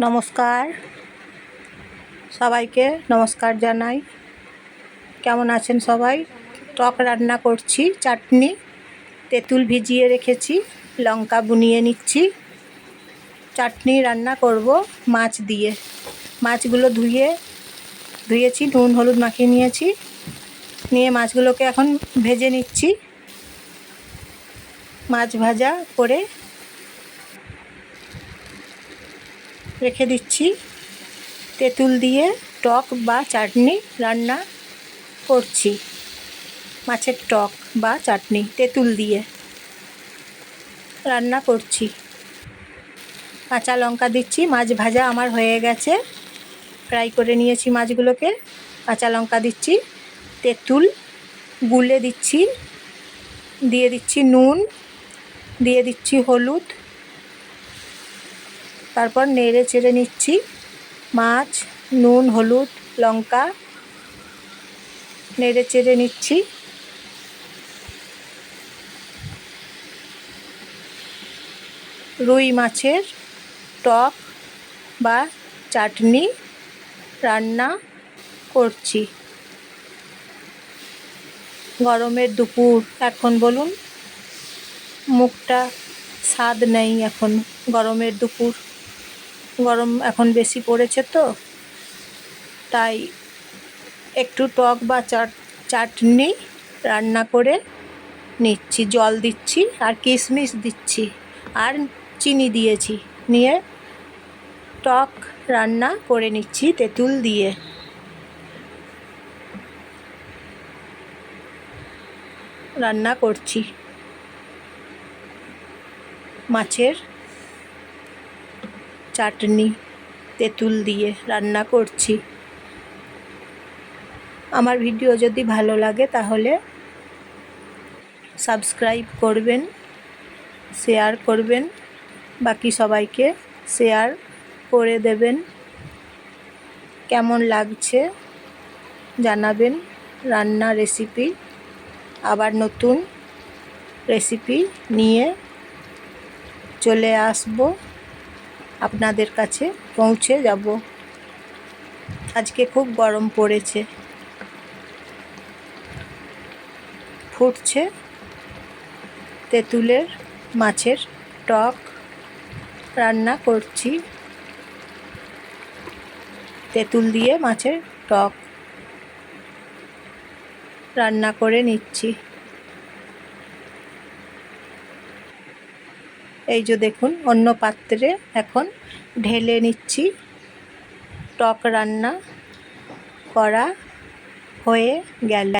নমস্কার। সবাইকে নমস্কার জানাই। কেমন আছেন সবাই? টক রান্না করছি, চাটনি, তেঁতুল ভিজিয়ে রেখেছি, লঙ্কা বুনিয়ে নিচ্ছি। চাটনি রান্না করব মাছ দিয়ে। মাছগুলো ধুয়ে, ধুয়েছি, নুন, হলুদ মাখিয়ে নিয়েছি। নিয়ে মাছগুলোকে এখন ভেজে নিচ্ছি। মাছ ভাজা করে রেখে দিচ্ছি। তেঁতুল দিয়ে টক বা চাটনি রান্না করছি। মাছের টক বা চাটনি, তেঁতুল দিয়ে রান্না করছি। কাঁচা লঙ্কা দিচ্ছি, মাছ ভাজা আমার হয়ে গেছে। ফ্রাই করে নিয়েছি মাছগুলোকে। কাঁচা লঙ্কা দিচ্ছি, তেঁতুল গুলে দিচ্ছি, দিয়ে দিচ্ছি নুন, দিয়ে দিচ্ছি হলুদ তারপর নেড়ে চেড়ে নিচ্ছি। মাছ, নুন, হলুদ, লঙ্কা নেড়ে চেড়ে নিচ্ছি। রুই মাছের টক বা চাটনি রান্না করছি। গরমের দুপুর, এখন বলুন। মুখটা স্বাদ নেই এখন গরমের দুপুর। গরম এখন বেশি পড়েছে তো, তাই একটু টক বা চাট, চাটনি রান্না করে নিচ্ছি, জল দিচ্ছি আর কিশমিশ দিচ্ছি আর চিনি দিয়েছি, নিয়ে টক রান্না করে নিচ্ছি তেঁতুল দিয়ে। রান্না করছি। মাছের চাটনি, তেঁতুল দিয়ে রান্না করছি। আমার ভিডিও যদি ভালো লাগে তাহলে সাবস্ক্রাইব করবেন, শেয়ার করবেন, বাকি সবাইকে শেয়ার করে দেবেন। কেমন লাগছে জানাবেন রান্না রেসিপি, আবার নতুন রেসিপি নিয়ে চলে আসব। আপনাদের কাছে পৌঁছে যাব। আজকে খুব গরম পড়েছে। ফুটছে তেঁতুলের মাছের টক। রান্না করছি। তেঁতুল দিয়ে মাছের টক। রান্না করে নিচ্ছি। এই যে দেখুন অন্য পাত্রে এখন ঢেলে নিচ্ছি। টক রান্না করা হয়ে গেল।